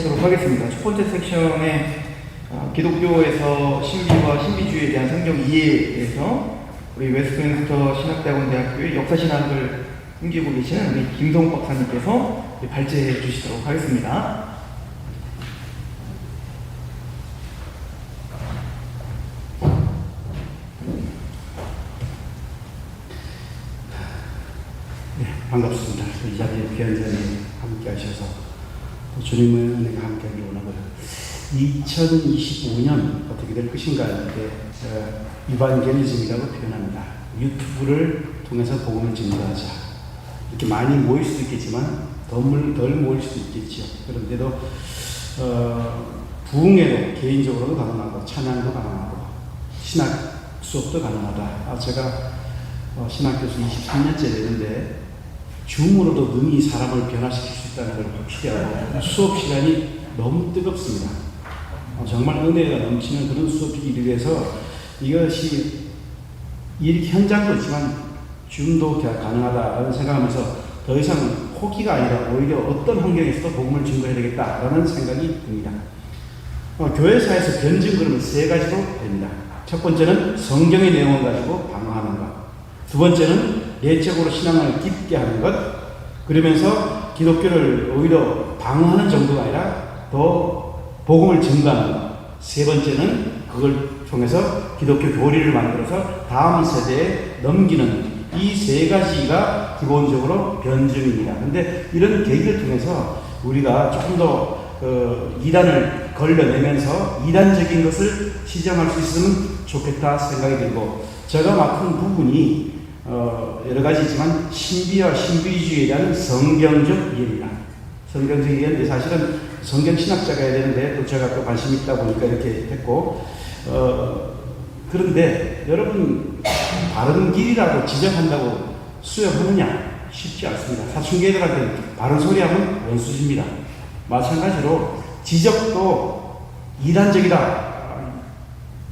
하도록 하겠습니다. 첫 번째 섹션에 어, 기독교에서 신비와 신비주의에 대한 성경 이해에서 우리 웨스트민스터 신학대학원 대학교의 역사신학을 숨기고 계시는 우리 김성 박사님께서 발제해 주시도록 하겠습니다. 네, 반갑습니다. 이 자리에 자리에 함께 하셔서 또 주님의 은혜가 함께 원하고요. 2025년 어떻게 될 것인가 이렇게 어, 이반게리즘이라고 표현합니다. 유튜브를 통해서 복음을 증거하자. 이렇게 많이 모일 수도 있겠지만 덜, 덜 모일 수도 있겠죠. 그런데도 어, 부흥회도 개인적으로도 가능하고 찬양도 가능하고 신학 수업도 가능하다. 아, 제가 어, 신학 교수 23년째 되는데 줌으로도 능히 사람을 변화시킬 수 있다는 걸 확실히 알고 수업 시간이 너무 뜨겁습니다. 어, 정말 은혜가 넘치는 그런 수업이기 위해서 이것이 이렇게 현장도 있지만 줌도 가능하다라는 생각하면서 더 이상 포기가 아니라 오히려 어떤 환경에서도 복음을 증거해야 되겠다라는 생각이 듭니다. 어, 교회사에서 변증 그러면 세 가지로 됩니다. 첫 번째는 성경의 내용을 가지고 방어하는 것. 두 번째는 내적으로 신앙을 깊게 하는 것. 그러면서 기독교를 오히려 방어하는 정도가 아니라 더 복음을 증가하는 것. 세 번째는 그걸 통해서 기독교 교리를 만들어서 다음 세대에 넘기는 이 세 가지가 기본적으로 변증입니다. 근데 이런 계기를 통해서 우리가 조금 더 어, 이단을 걸려내면서 이단적인 것을 시정할 수 있으면 좋겠다 생각이 들고 제가 맡은 부분이 어, 여러 가지지만 신비와 신비주의에 대한 성경적 이해입니다. 성경적 이해인데 사실은 성경 신학자가 해야 되는데 또 제가 또 관심 있다 보니까 이렇게 했고 어, 그런데 여러분 바른 길이라고 지적한다고 수용하느냐 쉽지 않습니다. 사춘기애들한테 바른 소리 하면 원수집니다. 마찬가지로 지적도 이단적이다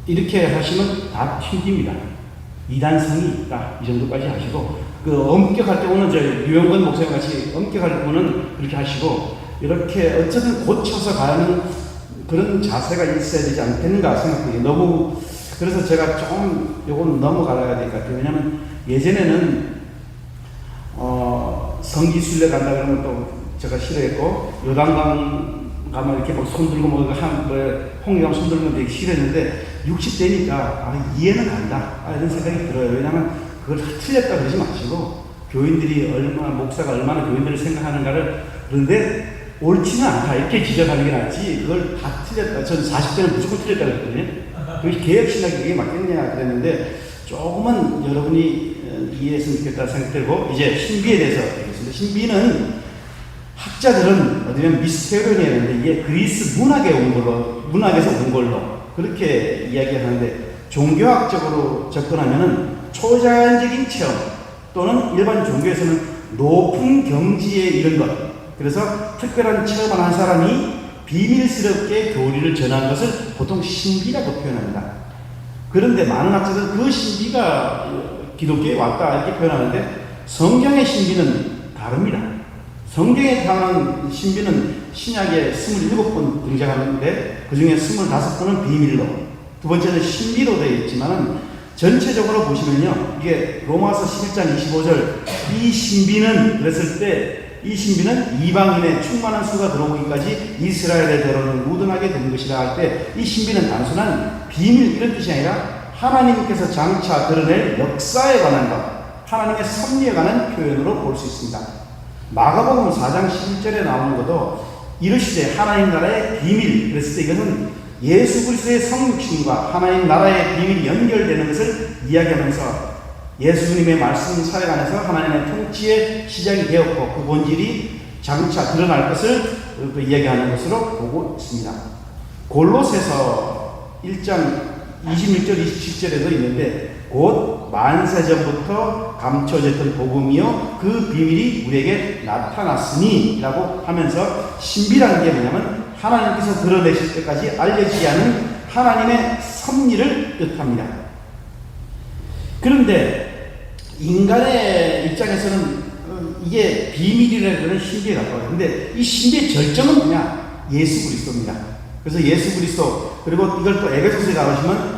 이렇게 하시면 다 튕깁니다. 이단성이 있다 이 정도까지 하시고 그 엄격할 때 오는 저 유영건 목사님 같이 엄격할 때는 그렇게 하시고 이렇게 어쨌든 고쳐서 가는 그런 자세가 있어야 되지 않겠는가 생각해요. 너무 그래서 제가 좀 요건 넘어가야 될 것 같아요. 왜냐하면 예전에는 어, 성기순례 간다 그러면 또 제가 싫어했고 요단강 가면 이렇게 막 손들고 뭐 한 뭐, 홍리강 손들고 되게 싫어했는데 60대니까 아, 이해는 간다 아, 이런 생각이 들어요. 왜냐하면 그걸 다 틀렸다 그러지 마시고 교인들이 얼마나 목사가 얼마나 교인들을 생각하는가를 그런데 옳지는 않다 이렇게 지적하는 게 낫지 그걸 다 틀렸다. 저는 40대는 무조건 틀렸다 그랬거든요. 그게 개혁신학이 그게 맞겠냐 그랬는데 조금은 여러분이 어, 이해했으면 좋겠다 생각되고 이제 신비에 대해서 알겠습니다. 신비는 학자들은 어디면 미스테리언이었는데 이게 그리스 문학에 온 걸로 문학에서 온 걸로 그렇게 이야기하는데 종교학적으로 접근하면은 초자연적인 체험 또는 일반 종교에서는 높은 경지에 이른 것 그래서 특별한 체험을 한 사람이 비밀스럽게 교리를 전한 것을 보통 신비라고 표현합니다. 그런데 많은 학자들은 그 신비가 기독교에 왔다 이렇게 표현하는데 성경의 신비는 다릅니다. 성경에 관한 신비는 신약에 27번 등장하는데 그 중에 25번은 비밀로 두 번째는 신비로 되어 있지만 전체적으로 보시면요 이게 로마서 11장 25절 이 신비는 그랬을 때 이 신비는 이방인의 충만한 수가 들어오기까지 이스라엘의 대로를 무등하게 된 것이라 할 때 이 신비는 단순한 비밀 이런 뜻이 아니라 하나님께서 장차 드러낼 역사에 관한 것 하나님의 섭리에 관한 표현으로 볼 수 있습니다. 마가복음 4장 11절에 나오는 것도 이르시되 하나님 나라의 비밀 그랬을 때 이것은 예수 그리스도의 성육신과 하나님 나라의 비밀이 연결되는 것을 이야기하면서 예수님의 말씀 사역 안에서 하나님의 통치의 시작이 되었고 그 본질이 장차 드러날 것을 그 이야기하는 것으로 보고 있습니다. 골로새서 1장 26절 27절에도 있는데 곧 만세전부터 감춰졌던 복음이요 그 비밀이 우리에게 나타났으니 라고 하면서 신비라는 게 뭐냐면 하나님께서 드러내실 때까지 알려지지 않은 하나님의 섭리를 뜻합니다. 그런데 인간의 입장에서는 어, 이게 비밀이라는 신비에 가까워요. 근데 이 신비의 절정은 뭐냐? 예수 그리스도입니다. 그래서 예수 그리스도 그리고 이걸 또 에베소서에 나오시면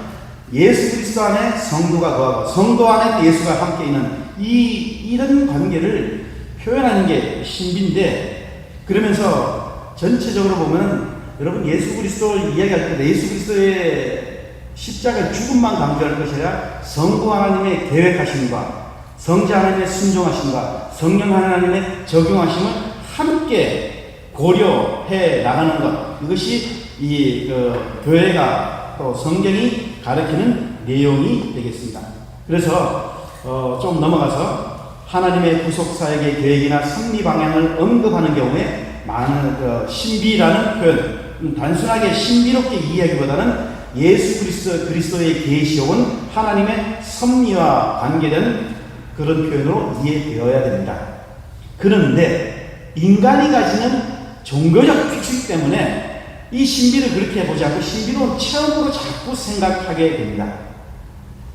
예수 그리스도 안에 성도가 거하고 성도 안에 예수가 함께 있는 이 이런 관계를 표현하는 게 신비인데 그러면서 전체적으로 보면 여러분 예수 그리스도 이야기할 때 예수 그리스도의 십자가 죽음만 강조할 것이 아니라 성부 하나님의 계획하심과 성자 하나님의 순종하심과 성령 하나님의 적용하심을 함께 고려해 나가는 것. 이것이 이 그, 교회가 또 성경이 가르치는 내용이 되겠습니다. 그래서 어, 좀 넘어가서 하나님의 구속 사역의 계획이나 섭리 방향을 언급하는 경우에 많은 그 신비라는 표현, 음, 단순하게 신비롭게 이해하기보다는 예수 그리스도 그리스도의 계시록은 하나님의 섭리와 관계된 그런 표현으로 이해되어야 됩니다. 그런데 인간이 가지는 종교적 규칙 때문에 이 신비를 그렇게 보지 않고 신비로운 체험으로 자꾸 생각하게 됩니다.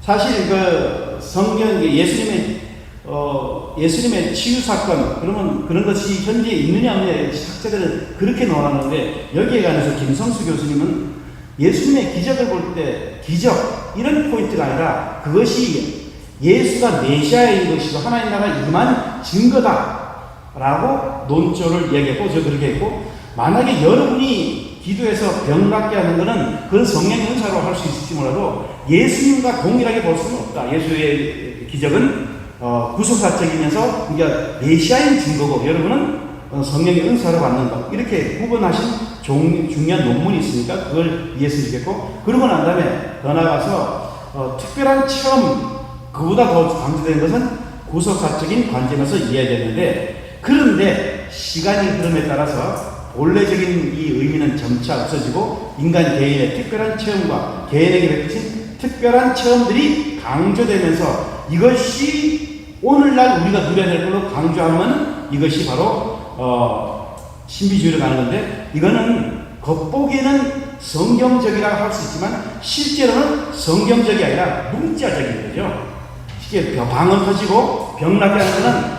사실 그 성경 예수님의 어, 예수님의 치유 사건 그러면 그런 것이 현재 있느냐 없느냐 학자들은 그렇게 논하는데 여기에 관해서 김성수 교수님은 예수님의 기적을 볼 때 기적 이런 포인트가 아니라 그것이 예수가 메시아인 것이고 하나님 나라 임한 증거다라고 논조를 얘기했고 저 그렇게 했고 만약에 여러분이 기도해서 병 낫게 하는 것은 그건 성령의 은사로 할 수 있을지 몰라도 예수님과 동일하게 볼 수는 없다. 예수의 기적은 어, 구속사적이면서 그러니까 메시아인 증거고 여러분은 어, 성령의 은사로 받는 것 이렇게 구분하신 종, 중요한 논문이 있으니까 그걸 이해해서 주겠고 그러고 난 다음에 더 나아가서 어, 특별한 체험 그보다 더 강조되는 것은 구속사적인 관점에서 이해되는데 그런데 시간이 흐름에 따라서 본래적인 이 의미는 점차 없어지고 인간 개인의 특별한 체험과 개인에게 베푸신 특별한 체험들이 강조되면서 이것이 오늘날 우리가 누려야 될 걸로 강조하면 이것이 바로 어, 신비주의로 가는 건데 이거는 겉보기에는 성경적이라고 할 수 있지만 실제로는 성경적이 아니라 문자적인 거죠. 쉽게 방언 터지고 병나게 하는 거는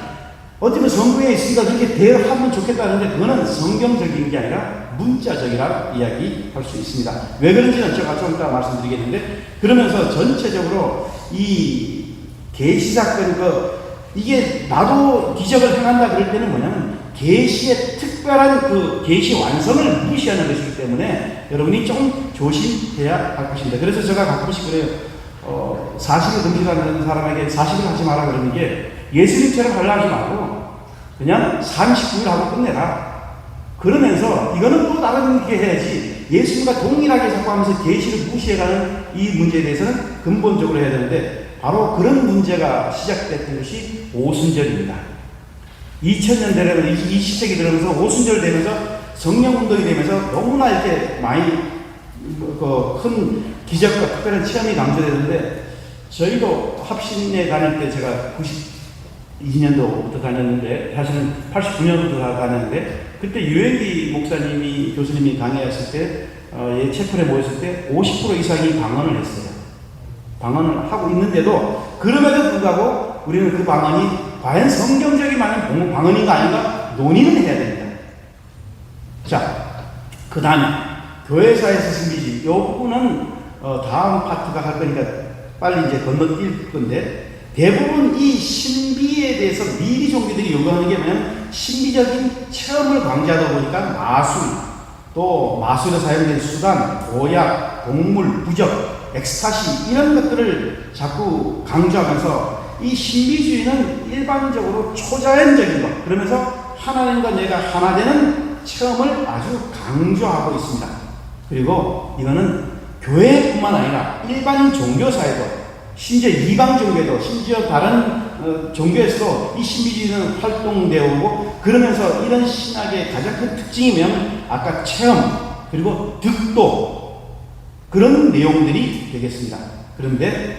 어쩌면 성경에 있으니까 그렇게 대하면 좋겠다는데 그거는 성경적인 게 아니라 문자적이라 이야기할 수 있습니다. 왜 그런지는 제가 좀 이따 말씀드리겠는데 그러면서 전체적으로 이 계시 사건 그 이게 나도 기적을 행한다 그럴 때는 뭐냐면 계시의 특별한 그 계시 완성을 무시하는 것이기 때문에 여러분이 좀 조심해야 할 것입니다. 그래서 제가 가끔씩 그래요. 어, 40을 금식하는 사람에게 40을 하지 마라 그러는 게 예수님처럼 하려 하지 말고 그냥 39일 하고 끝내라. 그러면서 이거는 또 다른 게 해야지 예수님과 동일하게 자꾸 하면서 계시를 무시해가는 이 문제에 대해서는 근본적으로 해야 되는데 바로 그런 문제가 시작됐던 것이 오순절입니다. 2000년 되면서 20세기 들어면서 오순절 되면서 성령 운동이 되면서 너무나 이렇게 많이 그큰 기적과 특별한 체험이 강조되는데 저희도 합신에 다닐 때 제가 92년도부터 다녔는데 사실은 89년부터 다녔는데 그때 유행기 목사님이 교수님이 강의했을 때 어, 예, 채플에 모였을 때 50% 이상이 방언을 했어요. 방언을 하고 있는데도 그럼에도 불구하고 우리는 그 방언이 과연 성경적인 많은 방언인가 아닌가 논의는 해야 됩니다. 자, 그 다음에 교회사에서 신비지. 이 부분은 어, 다음 파트가 할 거니까 빨리 이제 건너뛸 건데 대부분 이 신비에 대해서 미리 종교들이 요구하는 게 뭐냐면 신비적인 체험을 강조하다 보니까 마술, 또 마술에 사용된 수단, 도약, 동물, 부적, 엑스타시 이런 것들을 자꾸 강조하면서 이 신비주의는 일반적으로 초자연적인 것 그러면서 하나님과 내가 하나 되는 체험을 아주 강조하고 있습니다. 그리고 이거는 교회뿐만 아니라 일반 종교사에도 심지어 이방 종교도 심지어 다른 어, 종교에서도 이 신비주의는 활동되어 오고 그러면서 이런 신학의 가장 큰 특징이 뭐냐면 아까 체험 그리고 득도 그런 내용들이 되겠습니다. 그런데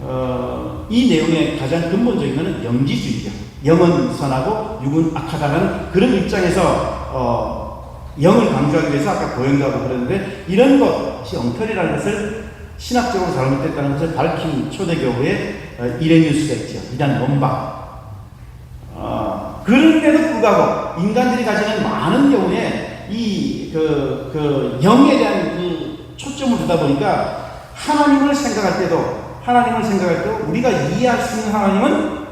어, 이 내용의 가장 근본적인 것은 영지주의죠. 영은 선하고 육은 악하다는 그런 입장에서 어, 영을 강조하기 위해서 아까 고행가고 그러는데 이런 것이 엉터리라는 것을 신학적으로 잘못됐다는 것을 밝힌 초대교회의 어, 이레니우스가 있죠. 이단 원방. 어, 그런데도 불구하고 인간들이 가지는 많은 경우에 이, 그, 그, 영에 대한 그 초점을 두다 보니까 하나님을 생각할 때도, 하나님을 생각할 때 우리가 이해할 수 있는 하나님은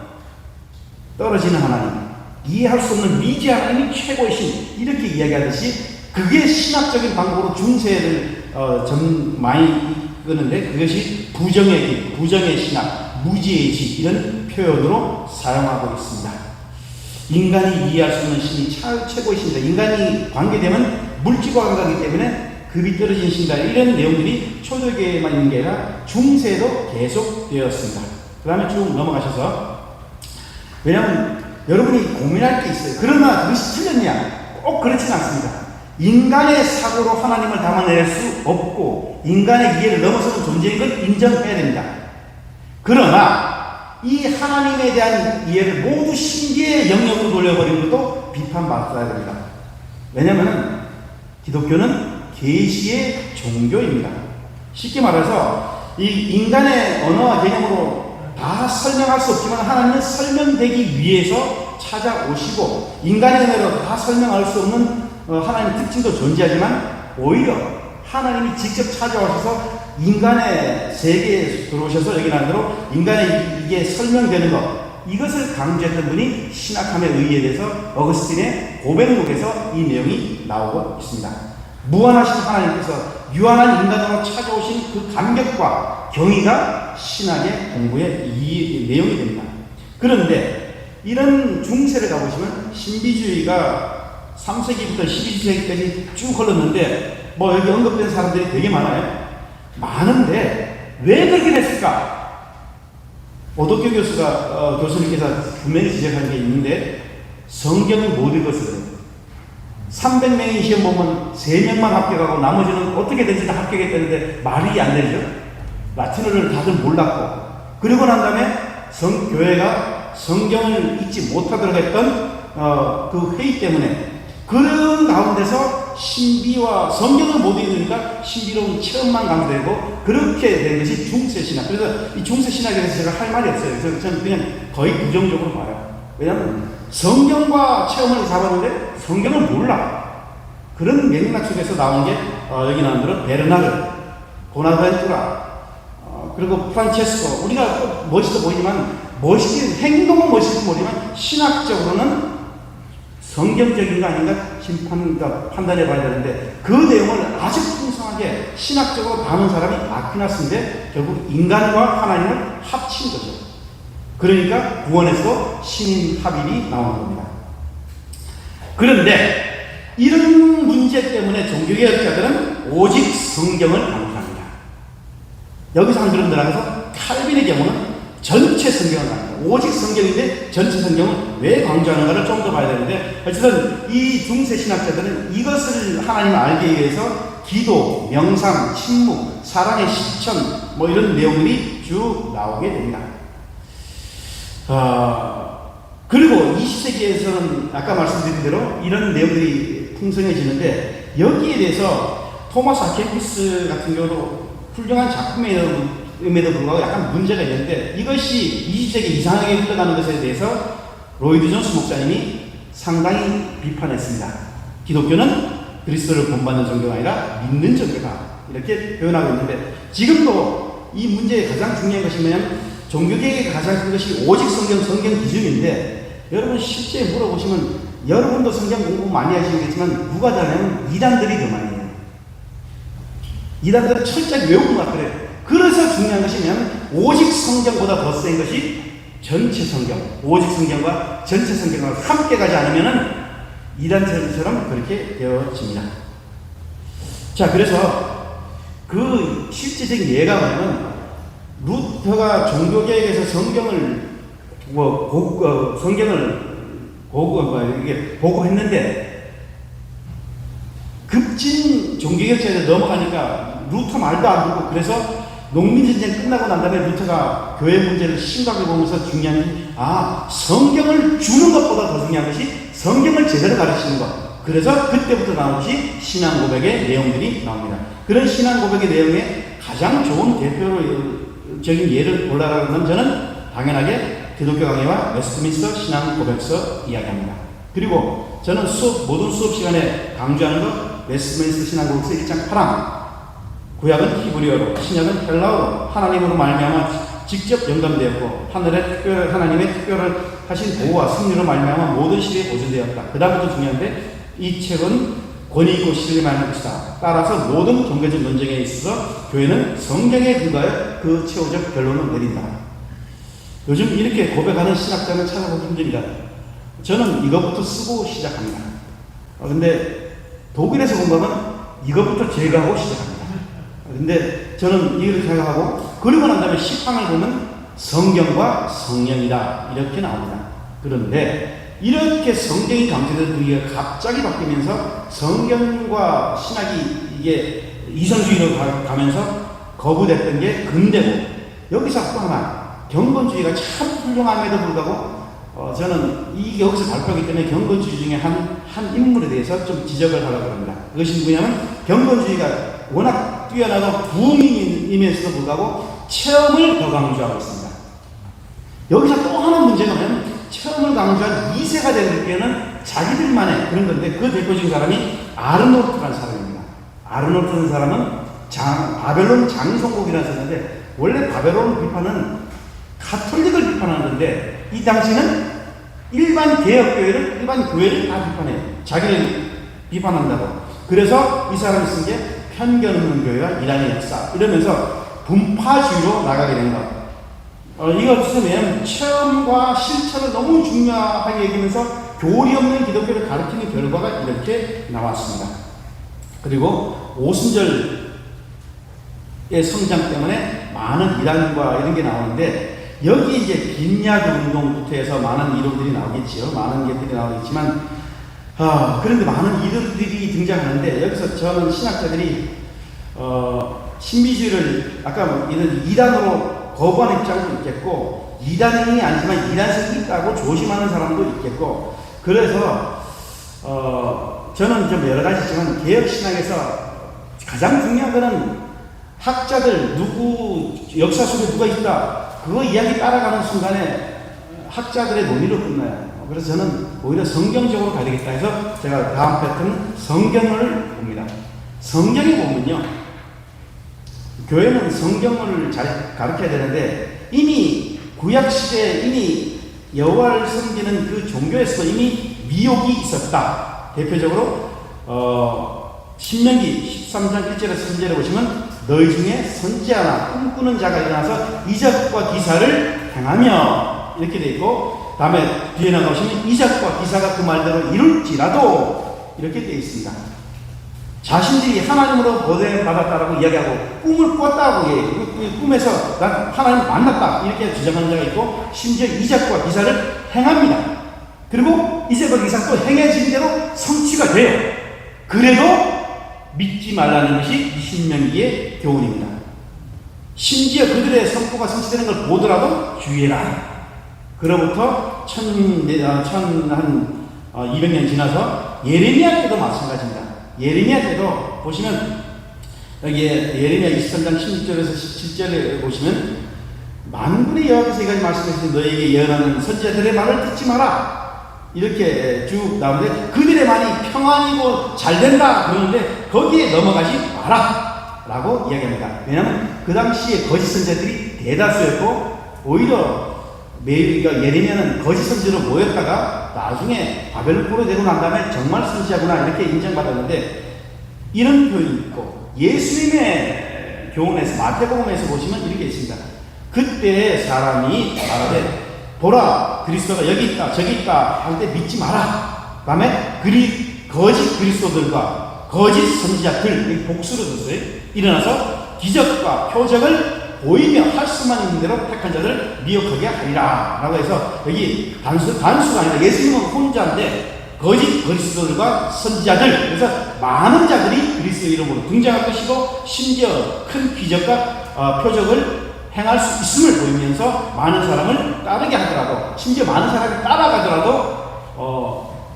떨어지는 하나님, 이해할 수 없는 미지 하나님이 최고이신, 이렇게 이야기하듯이 그게 신학적인 방법으로 중세를 어, 좀 많이 이끄는데 그것이 부정의 길, 부정의 신학, 무지의 지 이런 표현으로 사용하고 있습니다. 인간이 이해할 수 없는 신이 차- 최고이신다. 인간이 관계되면 물질과 관계이기 때문에 급이 떨어진 신다. 이런 내용들이 초대교회만 있는 게 아니라 중세도 계속 되었습니다. 그 다음에 쭉 넘어가셔서 왜냐하면 여러분이 고민할 게 있어요. 그러나 그것이 틀렸냐? 꼭 그렇지는 않습니다. 인간의 사고로 하나님을 담아낼 수 없고 인간의 이해를 넘어서는 존재인 걸 인정해야 됩니다. 그러나 이 하나님에 대한 이해를 모두 신비의 영역으로 돌려버리는 것도 비판받아야 됩니다. 왜냐하면 기독교는 계시의 종교입니다. 쉽게 말해서 이 인간의 언어와 개념으로 다 설명할 수 없지만 하나님은 설명되기 위해서 찾아오시고 인간의 언어로 다 설명할 수 없는 어, 하나님의 특징도 존재하지만 오히려 하나님이 직접 찾아오셔서 인간의 세계에 들어오셔서 여기 나대로 인간의 이게 설명되는 것 이것을 강조했던 분이 신학함에 의해서 어거스틴의 고백록에서 이 내용이 나오고 있습니다. 무한하신 하나님께서 유한한 인간으로 찾아오신 그 감격과 경의가 신학의 공부의 이 내용이 됩니다. 그런데 이런 중세를 가보시면 신비주의가 3세기부터 12세기까지 쭉 흘렀는데 뭐 여기 언급된 사람들이 되게 많아요. 많은데 왜 그렇게 됐을까? 오덕교 교수가 어, 교수님께서 분명히 지적한 게 있는데 성경을 못 그래요. 300명이 시험 보면 3명만 합격하고 나머지는 어떻게든지 다 합격했다는데 말이 안 되죠. 라틴어를 다들 몰랐고 그리고 난 다음에 성, 교회가 성경을 읽지 못하도록 했던 어, 그 회의 때문에 그런 가운데서 신비와 성경을 못 읽으니까 신비로운 체험만 강조되고 그렇게 된 것이 중세신학. 그래서 이 중세신학에 대해서 제가 할 말이 없어요. 그래서 저는 그냥 거의 부정적으로 봐요. 왜냐하면 성경과 체험을 잡았는데 성경을 몰라. 그런 맥락 속에서 나온 게 어, 여기 나온 대로 베르나르, 보나벤투라, 어, 그리고 프란체스코. 우리가 또 멋있어 보이지만 멋있긴 행동은 멋있을지 모르지만 신학적으로는 성경적인가 아닌가 심판, 그러니까 판단해 봐야 되는데 그 내용을 아주 풍성하게 신학적으로 다룬 사람이 아퀴나스인데 결국 인간과 하나님을 합친 거죠. 그러니까 구원에서 신인 합일이 나오는 겁니다. 그런데 이런 문제 때문에 종교개혁자들은 오직 성경을 강조합니다. 여기서 한 걸음 들어가서 칼빈의 경우는 전체 성경을 강조합니다. 오직 성경인데 전체 성경을 왜 강조하는가를 좀 더 봐야 되는데 어쨌든 이 중세 신학자들은 이것을 하나님을 알기 위해서 기도, 명상, 침묵, 사랑의 실천 뭐 이런 내용들이 쭉 나오게 됩니다. 어, 그리고 20세기에서는 아까 말씀드린 대로 이런 내용들이 풍성해지는데 여기에 대해서 토마스 아케피스 같은 경우도 훌륭한 작품 임에도 불구하고 약간 문제가 있는데 이것이 20세기 이상하게 흘러가는 것에 대해서 로이드 존스 목사님이 상당히 비판했습니다. 기독교는 그리스도를 본받는 종교가 아니라 믿는 종교다. 이렇게 표현하고 있는데 지금도 이 문제의 가장 중요한 것이 뭐냐면 종교개혁의 가장 큰 것이 오직 성경, 성경 기준인데 여러분 실제 물어보시면 여러분도 성경 공부 많이 하시겠지만 누가 잘하면 이단들이 더 많이 해요. 이단들은 철저히 외우고 막 그래요. 그래서 중요한 것이 뭐냐면 오직 성경보다 더 센 것이 전체 성경, 오직 성경과 전체 성경과 함께 가지 않으면은 이단처럼 그렇게 되어집니다. 자, 그래서 그 실제적인 예가 뭐냐면 루터가 종교개혁에서 성경을 뭐 고, 어, 성경을 보고 뭐 이게 보고했는데 급진 종교개혁자에 넘어가니까 루터 말도 안 듣고 그래서 농민전쟁 끝나고 난 다음에 루터가 교회 문제를 심각하게 보면서 중요한 게, 아, 성경을 주는 것보다 더 중요한 것이 성경을 제대로 가르치는 것. 그래서 그때부터 나온 것이 신앙 고백의 내용들이 나옵니다. 그런 신앙 고백의 내용에 가장 좋은 대표적인 예를 골라라면 저는 당연하게 기독교 강해와 웨스트민스터 신앙 고백서 이야기합니다. 그리고 저는 수업, 모든 수업 시간에 강조하는 것, 웨스트민스터 신앙국서 1장 8항. 구약은 히브리어로, 신약은 헬라어로 하나님으로 말미암아 직접 영감되었고 하늘의 특별 하나님의 특별을 하신 보호와 승리로 말미암아 모든 시대에 보존되었다. 그 다음부터 중요한데 이 책은 권위 있고 신뢰만한 것이다. 따라서 모든 종교적 논쟁에 있어서 교회는 성경에 근거하여 그 최후적 결론을 내린다. 요즘 이렇게 고백하는 신학자는 찾아보기 힘듭니다. 저는 이것부터 쓰고 시작합니다. 어, 근데 독일에서 공부하면 이것부터 제거하고 시작합니다. 근데 저는 이렇게 생각하고 그리고 난 다음에 시황을 보면 성경과 성령이다 이렇게 나옵니다. 그런데 이렇게 성경이 강조되던 분위기가 갑자기 바뀌면서 성경과 신학이 이게 이성주의로 가- 가면서 거부됐던 게 근대고 여기서 또 하나 경건주의가 참 훌륭함에도 불구하고 어, 저는 이 여기서 발표하기 때문에 경건주의 중에 한, 한 인물에 대해서 좀 지적을 하려고 합니다. 그것이 누구냐면 경건주의가 워낙 뛰어나고 부흥이면서도 불구하고 체험을 더 강조하고 있습니다. 여기서 또 하나 문제가 뭐냐면 체험을 강조한 2세가 되는 때는 자기들만의 그런 건데 그 대표적인 사람이 아르노트라는 사람입니다. 아르노트라는 사람은 장, 바벨론 장성국이라는 사람인데 원래 바벨론 비판은 가톨릭을 비판하는 건데 이 당시는 일반 개혁교회를 일반 교회를 다 비판해요. 자기를 비판한다고. 그래서 이 사람이 쓴게 편견 없는 교회와 이란의 역사 이러면서 분파주의로 나가게 된 것. 어, 이거 쓰면 체험과 실천을 너무 중요하게 얘기하면서 교리 없는 기독교를 가르치는 결과가 이렇게 나왔습니다. 그리고 오순절의 성장 때문에 많은 이단과 이런 게 나오는데 여기 이제 빈야드 운동부터 해서 많은 이론들이 나오겠지요. 많은 것들이 나오겠지만 아, 그런데 많은 이론들이 등장하는데 여기서 저는 신학자들이 어, 신비주의를 아까 뭐 이런 이단으로 거부하는 입장도 있겠고 이단이 아니지만 이단성이 있다고 조심하는 사람도 있겠고 그래서 어, 저는 좀 여러 가지 있지만 개혁 신학에서 가장 중요한 거는 학자들 누구 역사 속에 누가 있다 그거 이야기 따라가는 순간에 학자들의 논의로 끝나요. 그래서 저는 오히려 성경적으로 가야 되겠다 해서 제가 다음 패턴은 성경을 봅니다. 성경에 보면요. 교회는 성경을 잘 가르쳐야 되는데 이미 구약 시대에 이미 여호와를 섬기는 그 종교에서 이미 미혹이 있었다. 대표적으로 어, 신명기 13장 1절에서 3절에 보시면 너희 중에 선지자나 꿈꾸는 자가 일어나서 이적과 기사를 행하며 이렇게 돼 있고 다음에 뒤에 나가시면 이적과 기사가 그 말대로 이룰지라도 이렇게 되어 있습니다. 자신들이 하나님으로 보내받았다라고 이야기하고 꿈을 꿨다고 예, 그 꿈에서 난 하나님 만났다 이렇게 주장하는 자가 있고 심지어 이적과 기사를 행합니다. 그리고 이적과 기사 또 행해진 대로 성취가 돼요. 그래도 믿지 말라는 것이 이 신명기의 교훈입니다. 심지어 그들의 선포가 성취되는 걸 보더라도 주의해라. 그로부터 천, 아, 천, 한, 어, 200년 지나서 예레미야 때도 마찬가지입니다. 예레미야 때도 보시면 여기에 예레미야 23장 16절에서 17절에 보시면 만군의 여호와께서 말씀하신 너에게 예언하는 선지자들의 말을 듣지 마라. 이렇게 쭉 나오는데 그들의 말이 평안이고 잘 된다 그러는데 거기에 넘어가지 마라 라고 이야기합니다. 왜냐하면 그 당시에 거짓 선지자들이 대다수였고 오히려 메리가 예레미야는 거짓 선지로 모였다가 나중에 바벨론으로 되고 난 다음에 정말 선지자구나 이렇게 인정받았는데 이런 표현이 있고 예수님의 교훈에서 마태복음에서 보시면 이렇게 있습니다. 그때 사람이 말하되 보라 그리스도가 여기 있다 저기 있다 할 때 믿지 마라. 다음에 그리 거짓 그리스도들과 거짓 선지자들 이 복수로 뒀어요. 일어나서 기적과 표적을 보이며 할 수만 있는 대로 택한 자들 미혹하게 하리라. 라고 해서 여기 단수, 단수가 아니라 예수님은 혼자인데 거짓 그리스도들과 선지자들 그래서 많은 자들이 그리스도 이름으로 등장할 것이고 심지어 큰 기적과 어, 표적을 행할 수 있음을 보이면서 많은 사람을 따르게 하더라도 심지어 많은 사람이 따라가더라도 어,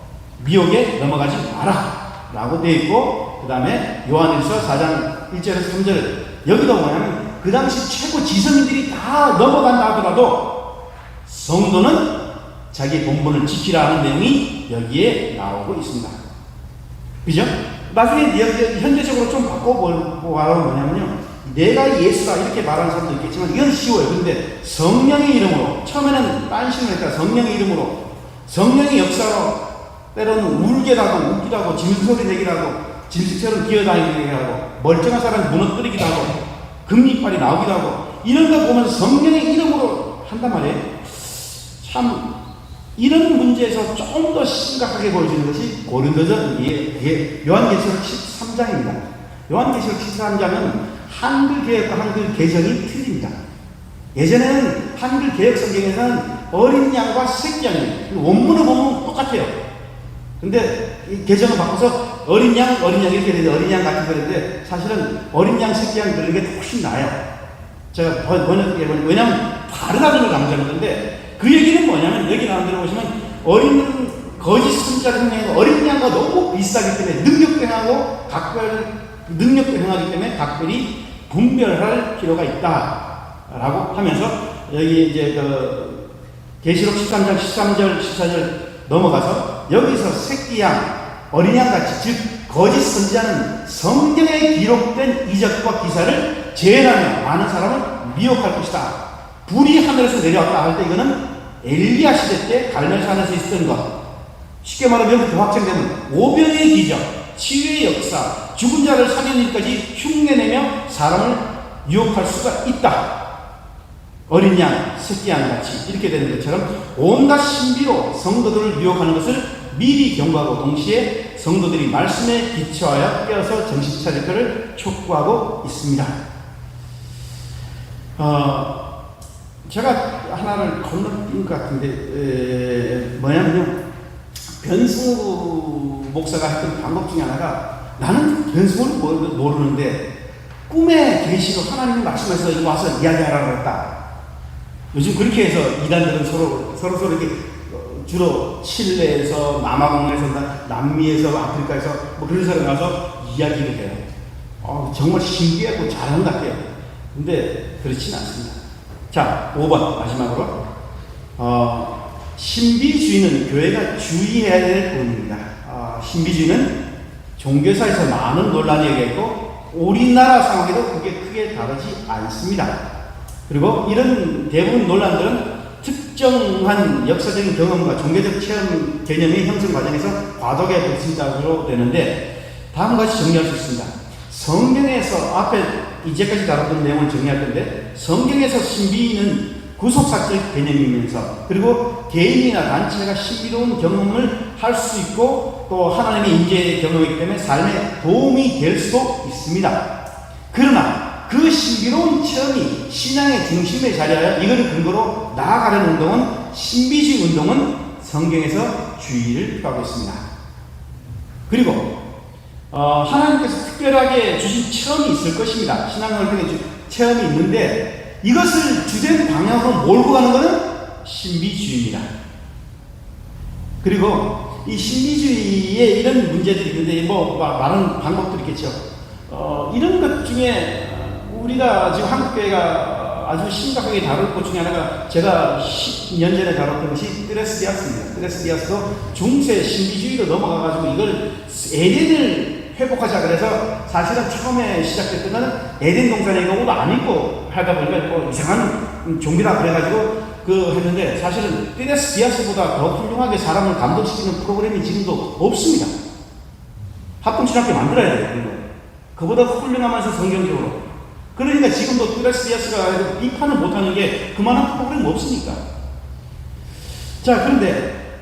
미혹에 넘어가지 마라. 라고 되어 있고 그 다음에 요한일서 4장 1절에서 3절 여기도 뭐냐면 그 당시 최고 지성인들이 다 넘어간다 하더라도 성도는 자기 본분을 지키라 하는 내용이 여기에 나오고 있습니다. 그죠? 나중에 여- 현대적으로 좀 바꿔보면 뭐냐면요. 내가 예수다 이렇게 말하는 사람도 있겠지만 이건 쉬워요. 근데 성령의 이름으로 처음에는 딴식을 했다 성령의 이름으로 성령의 역사로 때로는 하고 짐소리 내기도 하고 짐승처럼 기어다니기도 하고 멀쩡한 사람 무너뜨리기도 하고 금리빨이 나오기도 하고 이런 거 보면 성령의 이름으로 한단 말이에요. 참 이런 문제에서 좀더 심각하게 보여지는 것이 고린도전 예, 예, 요한계시록 13장입니다. 요한계시록 13장은 한글 개혁과 한글 개정이 틀립니다. 예전에는 한글 개혁 성경에서는 어린 양과 새끼 양이 원문을 보면 똑같아요. 근데 이 개정을 바꿔서 어린 양, 어린 양 이렇게 되는데 어린 양 같은 거는데 사실은 어린 양, 새끼 양 그런 게 훨씬 나아요. 제가 번- 번역해 보니 왜냐하면 다르다는 걸 강조하는 건데 그 얘기는 뭐냐면 여기 나온 대로 보시면 어린 거짓 선자를 행하고 어린 양과 너무 비슷하기 때문에 능력도 행하고 각별 능력도 행하기 때문에 각별이 분별할 필요가 있다라고 하면서 여기 이제 그 계시록 13장 13절 14절 넘어가서 여기서 새끼 양 어린 양 같이 즉 거짓 선지자는 성경에 기록된 이적과 기사를 재현하며 많은 사람을 미혹할 것이다. 불이 하늘에서 내려왔다 할 때 이거는 엘리야 시대 때 갈멜산에서 있었던 것. 쉽게 말하면 더 확장되면 오병의 기적, 치유의 역사, 죽은 자를 살리는 일까지 흉내내며 사람을 유혹할 수가 있다. 어린 양, 새끼 양 같이 이렇게 되는 것처럼 온갖 신비로 성도들을 유혹하는 것을 미리 경고하고 동시에 성도들이 말씀에 기초하여 깨어서 정신 차릴 것을 촉구하고 있습니다. 어, 제가 하나를 건너뛴 것 같은데 에, 뭐냐면요 변승우 목사가 했던 방법 중에 하나가 나는 변승우를 모르- 모르는데 꿈에 계시고 하나님이 말씀해서 와서 이야기하라고 했다. 요즘 그렇게 해서 이단들은 서로 서로 서로 이렇게 어, 주로 칠레에서 남아공에서 나- 남미에서 아프리카에서 뭐 그런 사람 가서 이야기를 해요. 어, 정말 신기하고 잘하는 것 같아요. 근데 그렇지는 않습니다. 자, 5번 마지막으로 어, 신비주의는 교회가 주의해야 될 부분입니다. 어, 신비주의는 종교사에서 많은 논란이 일어있고 우리나라 상황에도 그게 크게 다르지 않습니다. 그리고 이런 대부분 논란들은 특정한 역사적인 경험과 종교적 체험 개념의 형성 과정에서 과도하게 발생자로 되는데 다음과 같이 정리할 수 있습니다. 성경에서 앞에 이제까지 다뤘던 내용을 정리할 건데 성경에서 신비는 구속사적 개념이면서 그리고 개인이나 단체가 신비로운 경험을 할 수 있고 또 하나님의 인재의 경험이기 때문에 삶에 도움이 될 수도 있습니다. 그러나 그 신비로운 체험이 신앙의 중심에 자리하여 이걸 근거로 나아가는 운동은 신비주의 운동은 성경에서 주의를 표하고 있습니다. 그리고 어, 하나님께서 특별하게 주신 체험이 있을 것입니다. 주- 체험이 있는데 이것을 주된 방향으로 몰고 가는 것은 신비주의입니다. 그리고 이 신비주의에 이런 문제들이 있는데 뭐 마- 많은 방법들이 있겠죠. 어, 이런 것 중에 어, 우리가 지금 한국교회가 아주 심각하게 다룰 것 중에 하나가 제가 10년 전에 다뤘던 것이 뜨레스디아스입니다. 뜨레스디아스도 중세 신비주의로 넘어가가지고 이걸 에덴을 회복하자 그래서 사실은 처음에 시작됐던 거는 에덴 동산에 이거 옷 안 입고 하다 보니까 뭐 이상한 좀비다 그래가지고 그 했는데 사실은 띠레스 디아스보다 더 훌륭하게 사람을 감동시키는 프로그램이 지금도 없습니다. 합동신학교 만들어야 돼요. 그런 거. 그보다 훌륭하면서 성경적으로. 그러니까 지금도 띠레스 디아스가 비판을 못하는 게 그만한 프로그램 없으니까. 자 그런데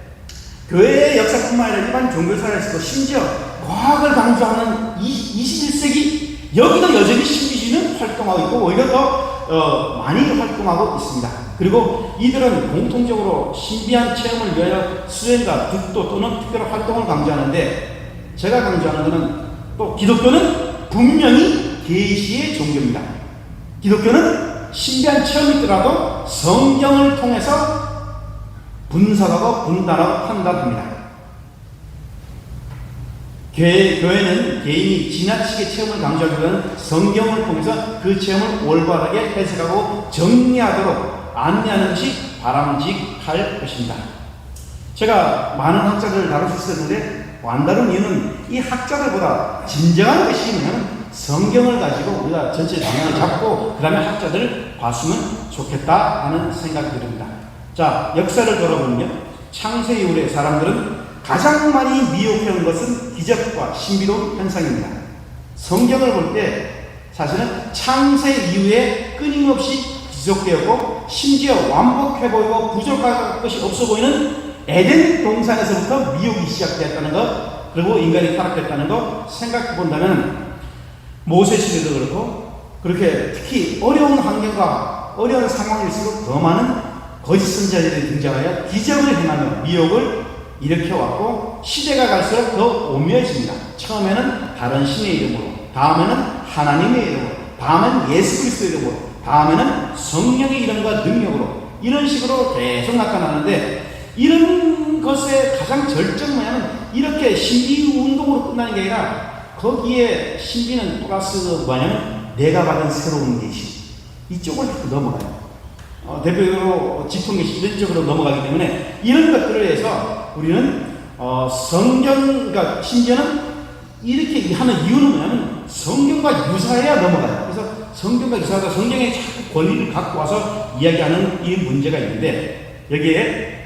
교회의 역사뿐만 아니라 일반 종교사에서도 심지어 과학을 강조하는 21세기 여기도 여전히 신비주의는 활동하고 있고 오히려 더 어, 많이 활동하고 있습니다. 그리고 이들은 공통적으로 신비한 체험을 위하여 수행과 득도 또는 특별한 활동을 강조하는데 제가 강조하는 것은 또 기독교는 분명히 계시의 종교입니다. 기독교는 신비한 체험이 있더라도 성경을 통해서 분석하고 분단하고 판단합니다. 교회, 교회는 개인이 지나치게 체험을 강조하기보다는 성경을 통해서 그 체험을 올바르게 해석하고 정리하도록 안내하는 것이 바람직할 것입니다. 제가 많은 학자들을 다룰 수 있었는데 안 다룬 이유는 이 학자들보다 진정한 것이 뭐냐면 성경을 가지고 우리가 전체 방향을 잡고 그 다음에 학자들을 봤으면 좋겠다 하는 생각이 듭니다. 자, 역사를 돌아보면요. 창세 이후에 사람들은 가장 많이 미혹하는 것은 기적과 신비로운 현상입니다. 성경을 볼 때 사실은 창세 이후에 끊임없이 지속되었고 심지어 완벽해 보이고 부족할 것이 없어 보이는 에덴 동산에서부터 미혹이 시작되었다는 것 그리고 인간이 타락했다는 것 생각해 본다면 모세 시대도 그렇고 그렇게 특히 어려운 환경과 어려운 상황일수록 더 많은 거짓 선자들이 등장하여 기적을 행하며 미혹을 일으켜왔고 시대가 갈수록 더 오묘해집니다. 처음에는 다른 신의 이름으로 다음에는 하나님의 이름으로 다음엔 예수 그리스도의 이름으로 다음에는 성령의 이름과 능력으로 이런 식으로 계속 나타나는데 이런 것의 가장 절정 뭐냐면 이렇게 신비 운동으로 끝나는 게 아니라 거기에 신비는 플러스 뭐냐면 내가 받은 새로운 계시 이쪽을 넘어가요. 어, 대표적으로 짚은 것이 이런 쪽으로 넘어가기 때문에 이런 것들을 해서 우리는 어, 성경, 그러니까 심지어는 이렇게 하는 이유는 뭐냐면 성경과 유사해야 넘어가요. 그래서 성경과 유사하다 성경에 자꾸 권리를 갖고 와서 이야기하는 이 문제가 있는데 여기에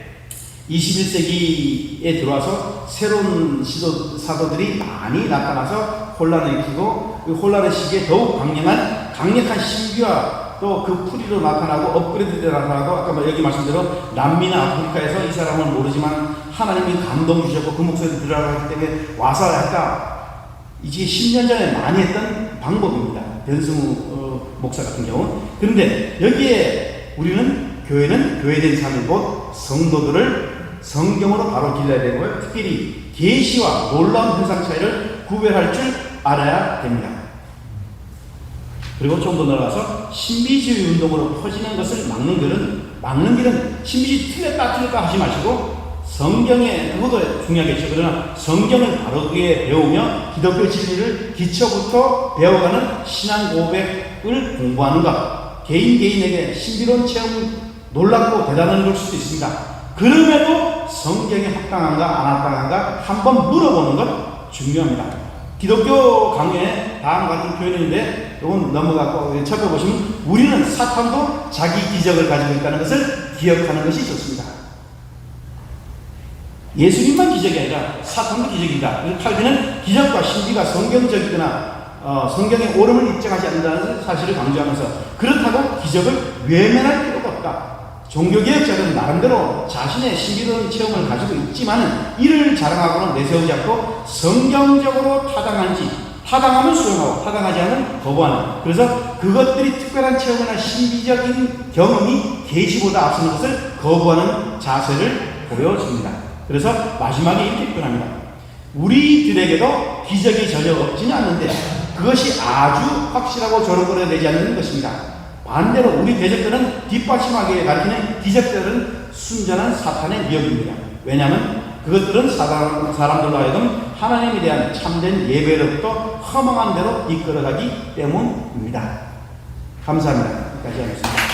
21세기에 들어와서 새로운 시도, 사도들이 많이 나타나서 혼란을 일으키고 그 혼란의 시기에 더욱 강력한 강력한 신비와 또 그 풀이로 나타나고 업그레이드로 나타나고 아까 뭐 여기 말씀대로 남미나 아프리카에서 이 사람을 모르지만 하나님이 감동 주셨고 그 목소리를 들으라고 하기 때문에 와서 아까 이게 10년 전에 많이 했던 방법입니다. 변승우 어, 목사 같은 경우. 그런데 여기에 우리는 교회는 교회된 곧 성도들을 성경으로 바로 길러야 되고요. 특별히 계시와 놀라운 현상 차이를 구별할 줄 알아야 됩니다. 그리고 좀 더 나아가서 신비주의 운동으로 퍼지는 것을 막는 길은 막는 길은 신비주의 틀렸다 틀렸다 하지 마시고 성경에 그것도 중요하겠죠. 그러나 성경을 바르게 배우며 기독교 진리를 기초부터 배워가는 신앙 고백을 공부하는 것. 개인 개인에게 신비로운 체험 놀랍고 대단한 걸 수도 있습니다. 그럼에도 성경에 합당한가 안 합당한가 한번 물어보는 것 중요합니다. 기독교 강의에 다음 같은 표현인데 이건 넘어가고 첫 보시면 우리는 사탄도 자기 기적을 가지고 있다는 것을 기억하는 것이 좋습니다. 예수님만 기적이 아니라 사탄도 기적이다. 칼빈은 기적과 신비가 성경적이거나 어, 성경의 옳음을 입증하지 않는다는 사실을 강조하면서 그렇다고 기적을 외면할 필요가 없다. 종교개혁자들은 나름대로 자신의 신비로운 체험을 가지고 있지만 이를 자랑하고는 내세우지 않고 성경적으로 타당한지 타당하면 수용하고 타당하지 않으면 거부하는 그래서 그것들이 특별한 체험이나 신비적인 경험이 계시보다 앞서는 것을 거부하는 자세를 보여줍니다. 그래서 마지막에 이렇게 표현합니다. 우리들에게도 기적이 전혀 없지는 않는데 그것이 아주 확실하고 조롱거려 되지 않는 것입니다. 반대로 우리 대적들은 뒷받침하게 가리키는 기적들은 순전한 사탄의 미역입니다. 왜냐하면 그것들은 사람, 사람들로 하여금 하나님에 대한 참된 예배로부터 허망한 대로 이끌어가기 때문입니다. 감사합니다. 여기까지 하겠습니다.